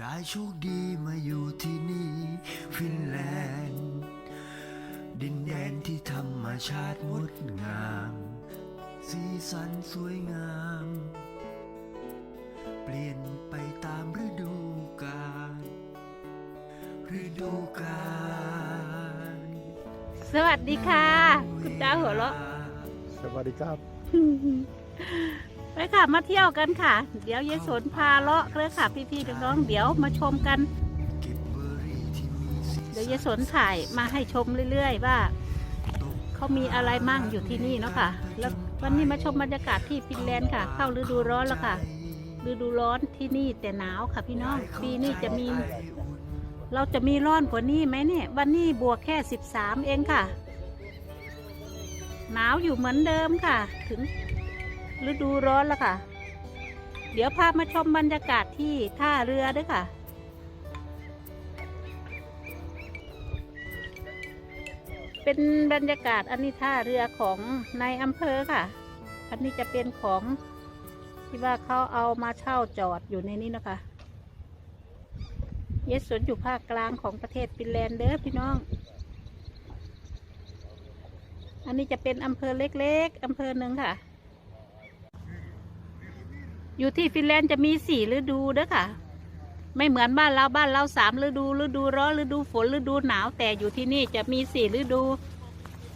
ยายโชคดีมาอยู่ที่นี่ฟินแลนด์ ดินแดนที่ธรรมชาติงดงาม สีสันสวยงาม เปลี่ยนไปตามฤดูกาลฤดูกาลสวัสดีค่ะ คุณดาวหัวเราะสวัสดีครับ ไปค่ะมาเที่ยวกันค่ะ เดี๋ยวยายสนพาเลาะเลยค่ะ พี่ๆน้องๆเดี๋ยวมาชมกัน เดี๋ยวยายสนถ่ายมาให้ชมเรื่อยๆว่าเขามีอะไรมั่งอยู่ที่นี่เนาะค่ะ แล้ววันนี้มาชมบรรยากาศที่ฟินแลนด์ค่ะ เข้าฤดูร้อนแล้วค่ะฤดูร้อนที่นี่แต่หนาวค่ะพี่น้องปีนี้จะมี เราจะมีร้อนกว่านี้ไหมเนี่ยวันนี้บวกแค่สิบสามเองค่ะ หนาวอยู่เหมือนเดิมค่ะ ถึง ฤดูร้อนแล้วค่ะ เดี๋ยวพามาชมบรรยากาศที่ท่าเรือด้วยค่ะ เป็นบรรยากาศอันนี้ท่าเรือของในอำเภอค่ะ อันนี้จะเป็นของที่ว่าเขาเอามาเช่าจอดอยู่ในนี้นะคะเยสวนอยู่ภาคกลางของประเทศฟินแลนด์เด้อพี่น้อง อันนี้จะเป็นอำเภอเล็กๆอำเภอหนึ่งค่ะ อยู่ที่ฟินแลนด์จะมีสี่ฤดูเด้อค่ะ ไม่เหมือนบ้านเราบ้านเราสามฤดูฤดูร้อนฤดูฝนฤดูหนาว แต่อยู่ที่นี่จะมีสี่ฤดู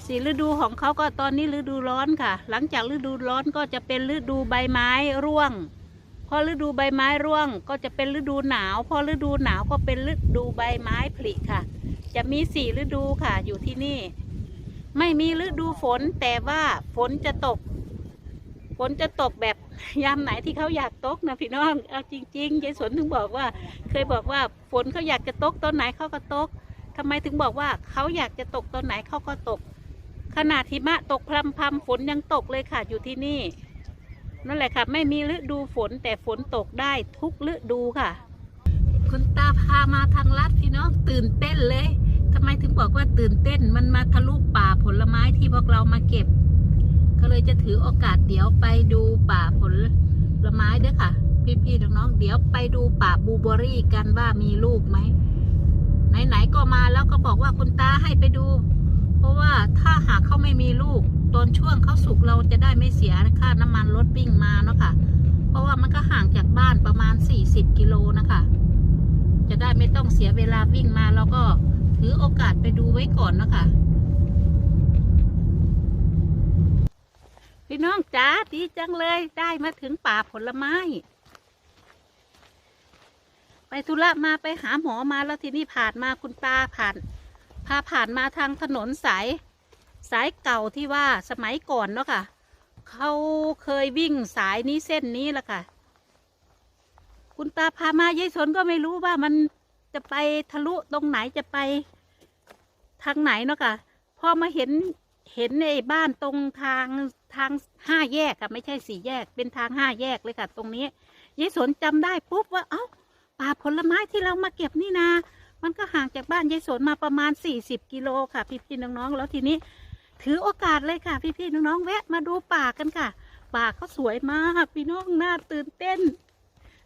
สี่ฤดูของเขาก็ตอนนี้ฤดูร้อนค่ะ หลังจากฤดูร้อนก็จะเป็นฤดูใบไม้ร่วง พอฤดูใบไม้ร่วงก็จะเป็นฤดูหนาว พอฤดูหนาวก็เป็นฤดูใบไม้ผลิค่ะ จะมีสี่ฤดูค่ะอยู่ที่นี่ ไม่มีฤดูฝนแต่ว่าฝนจะตก ฝนจะตกแบบยามไหนที่เขาอยากตกนะพี่น้องเอาจริงๆยายสนถึงบอกว่า เคยบอกว่าฝนเขาอยากจะตกตอนไหนเขาก็ตกทำไมถึงบอกว่าเขาอยากจะตกตอนไหนเขาก็ตก ขนาดหิมะตกพรำพำฝนยังตกเลยค่ะอยู่ที่นี่ นั่นแหละค่ะ ไม่มีฤดูฝนแต่ฝนตกได้ทุกฤดูค่ะ คุณตาพามาทางลัดพี่น้องตื่นเต้นเลยทำไมถึงบอกว่าตื่นเต้นมันมาทะลุป่าผลไม้ที่พวกเรามาเก็บ ก็เลยจะถือโอกาสเดี๋ยวไปดูป่าผลไม้เด้อค่ะ พี่ๆน้องๆเดี๋ยวไปดูป่าบูเบอรี่กันว่ามีลูกไหมไหนๆก็มาแล้วก็บอกว่าคุณตาให้ไปดู เพราะว่าถ้าหากเขาไม่มีลูกตอนช่วงเขาสุกเราจะได้ไม่เสียค่าน้ำมันรถวิ่งมาเนาะค่ะ เพราะว่ามันก็ห่างจากบ้านประมาณ 40 กิโลนะคะ จะได้ไม่ต้องเสียเวลาวิ่งมาเราก็ถือโอกาสไปดูไว้ก่อนเนาะคะ พี่น้องจ๋าดีจังเลยได้มาถึงป่าผลไม้ ไปธุระมาไปหาหมอมาแล้วทีนี้ผ่านมาคุณตาผ่าน พาผ่านมาทางถนนสาย สายเก่าที่ว่าสมัยก่อนเนาะค่ะเขาเคยวิ่งสายนี้เส้นนี้แหละค่ะ คุณตาพามายายสนก็ไม่รู้ว่ามันจะไปทะลุตรงไหนจะไปทางไหนเนาะค่ะพอมาเห็นเห็นในบ้านตรงทาง ทางห้าแยกค่ะไม่ใช่สี่แยก เป็นทางห้าแยกเลยค่ะ ตรงนี้ยายสนจำได้ปุ๊บว่าเอ้าป่าผลไม้ที่เรามาเก็บนี่นามันก็ห่างจากบ้านยายสนมาประมาณสี่สิบกิโลค่ะ พี่ๆน้องๆ แล้วทีนี้ ถือโอกาสเลยค่ะ พี่ๆน้องๆ แวะมาดูป่ากันค่ะ ป่าเขาสวยมากพี่น้องน่าตื่นเต้น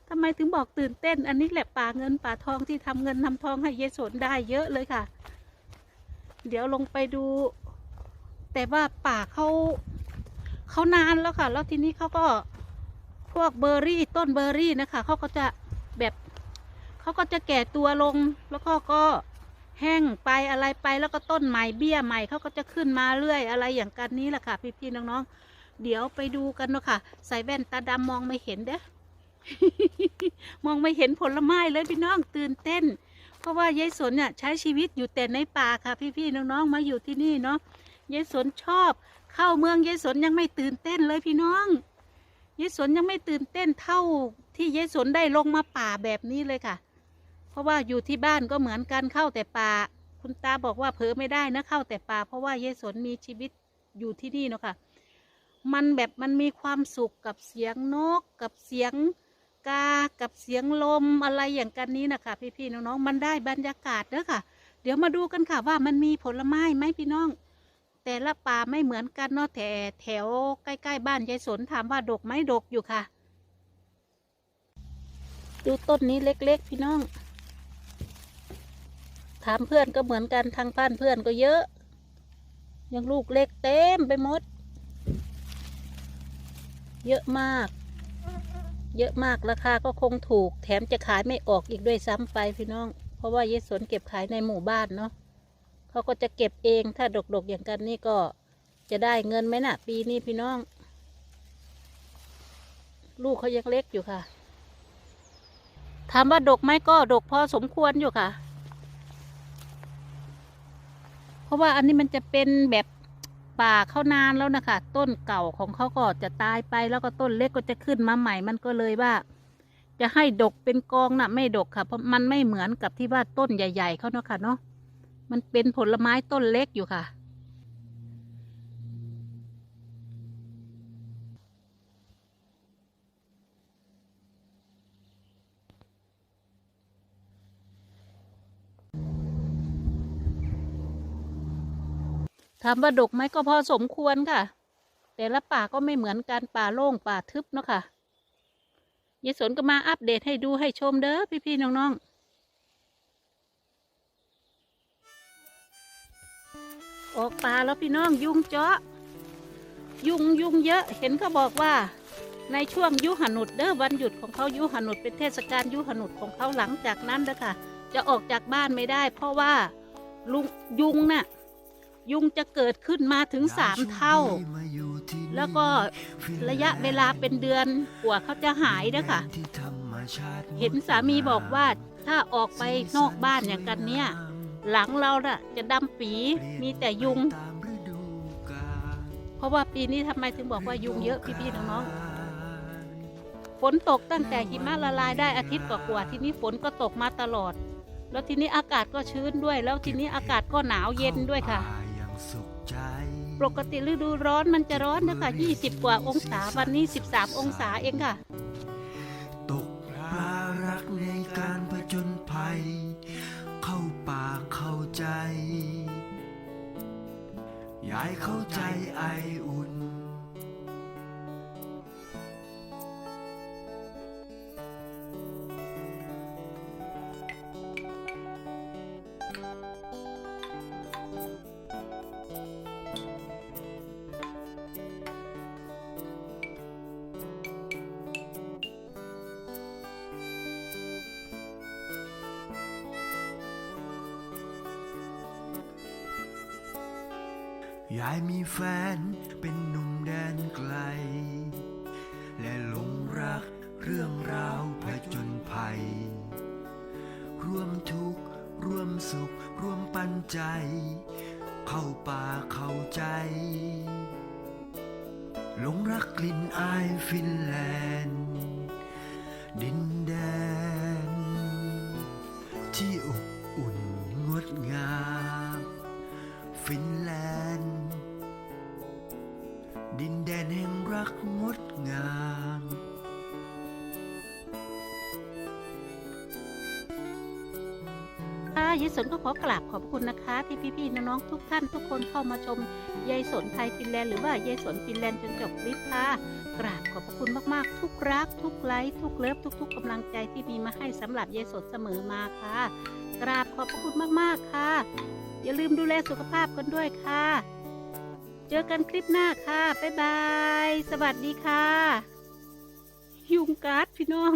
ทำไมถึงบอกตื่นเต้น อันนี้แหละป่าเงินป่าทองที่ทำเงินทำทองให้ยายสนได้เยอะเลยค่ะ เดี๋ยวลงไปดู แต่ว่าป่าเขา เขานานแล้วค่ะ แล้วทีนี้เขาก็พวกเบอร์รี่ต้นเบอร์รี่นะคะเขาก็จะแบบเขาก็จะแก่ตัวลงแล้วก็ก็แห้งไปอะไรไปแล้วก็ต้นใหม่เบี้ยใหม่เขาก็จะขึ้นมาเรื่อยอะไรอย่างกันนี้แหละค่ะ พี่ๆน้องๆเดี๋ยวไปดูกันเนาะค่ะ ใส่แว่นตาดำมองไม่เห็นเด้อมองไม่เห็นผลไม้เลยพี่น้องตื่นเต้น เพราะว่ายายสนเนี่ยใช้ชีวิตอยู่แต่ในป่าค่ะ พี่ๆน้องๆมาอยู่ที่นี่เนาะยายสนชอบ เข้าเมืองยายสนยังไม่ตื่นเต้นเลยพี่น้องยายสนยังไม่ตื่นเต้นเท่าที่ยายสนได้ลงมาป่าแบบนี้เลยค่ะ เพราะว่าอยู่ที่บ้านก็เหมือนกันเข้าแต่ป่า คุณตาบอกว่าเผลอไม่ได้นะเข้าแต่ป่า เพราะว่ายายสนมีชีวิตอยู่ที่นี่เนาะค่ะมันแบบมันมีความสุขกับเสียงนก กับเสียงกา กับเสียงลมอะไรอย่างกันนี้นะคะพี่ๆน้องๆมันได้บรรยากาศเด้อค่ะ เดี๋ยวมาดูกันค่ะว่ามันมีผลไม้ไหมพี่น้อง แต่ละป่าไม่เหมือนกันเนาะแต่แถวใกล้ๆบ้านยายสนถามว่าดกไหมดกอยู่ค่ะ ดูต้นนี้เล็กๆ พี่น้อง ถามเพื่อนก็เหมือนกันทางบ้านเพื่อนก็เยอะ ยังลูกเล็กเต็มไปหมด เยอะมาก เยอะมากราคาก็คงถูก แถมจะขายไม่ออกอีกด้วยซ้ำไปพี่น้อง เพราะว่าเยสนเก็บขายในหมู่บ้านเนาะ เขาก็จะเก็บเองถ้าดกๆอย่างกันนี่ก็จะได้เงินไหมนะ่ะ ปีนี้พี่น้อง ลูกเขายังเล็กอยู่ค่ะถามว่าดกไหมก็ดกพอสมควรอยู่ค่ะ เพราะว่าอันนี้มันจะเป็นแบบป่าเข้านานแล้วนะคะ ต้นเก่าของเขาก็จะตายไปแล้วก็ต้นเล็กก็จะขึ้นมาใหม่มันก็เลยว่า จะให้ดกเป็นกองนะ่ะ ไม่ดกค่ะ เพราะมันไม่เหมือนกับที่ว่าต้นใหญ่ ๆเขาเนาะค่ะเนาะ มันเป็นผลไม้ต้นเล็กอยู่ค่ะ ถามว่าดกไหมก็พอสมควรค่ะ แต่ละป่าก็ไม่เหมือนกันป่าโล่งป่าทึบเนาะค่ะยายสนก็มาอัปเดตให้ดูให้ชมเด้อพี่ๆน้องๆ ออกป่าแล้วพี่น้องยุงเจาะ ยุงยุงเยอะเห็นเขาบอกว่า ในช่วงยุหนุดเด้อวันหยุดของเขายุหนุดเป็นเทศกาลยุหนุดของเขาหลังจากนั้นเด้อค่ะ จะออกจากบ้านไม่ได้ เพราะว่าลุงยุงน่ะยุงจะเกิดขึ้นมาถึงสามเท่า แล้วก็ระยะเวลาเป็นเดือนกว่าเขาจะหายเด้อค่ะ เห็นสามีบอกว่าถ้าออกไปนอกบ้านอย่างกันเนี่ย หลังเราน่ะ จะดำปีมีแต่ยุง เพราะว่าปีนี้ทำไมถึงบอกว่ายุงเยอะพี่ๆน้องๆฝนตกตั้งแต่หิมะละลายได้อาทิตย์กว่าๆทีนี้ฝนก็ตกมาตลอด แล้วทีนี้อากาศก็ชื้นด้วย แล้วทีนี้อากาศก็หนาวเย็นด้วยค่ะปกติฤดูร้อนมันจะร้อนนะคะ20 กว่าองศา วันนี้ 13 องศาเองค่ะ ตกปลารักในการผจญภัย ใจ ยายเข้าใจไออุ่น ยายมีแฟนเป็นหนุ่มแดนไกล และหลงรักเรื่องราวผจญภัย ร่วมทุกข์ร่วมสุข ร่วมปันใจ เข้าป่าเข้าใจหลงรักกลิ่นอายฟินแลนด์ ยายสนก็ขอกราบขอบคุณนะคะ ที่พี่ๆน้องๆทุกท่านทุกคนเข้ามาชมยายสนไทยฟินแลนด์หรือว่ายายสนฟินแลนด์จนจบคลิปค่ะกราบขอบคุณมากๆ ทุกรัก ทุกไลค์ทุกเลิฟทุก ๆกำลังใจที่มีมาให้สำหรับยายสนเสมอมาค่ะ กราบขอบคุณมากๆค่ะ อย่าลืมดูแลสุขภาพกันด้วยค่ะ เจอกันคลิปหน้าค่ะบ๊ายบาย สวัสดีค่ะ ยุงกัดพี่น้อง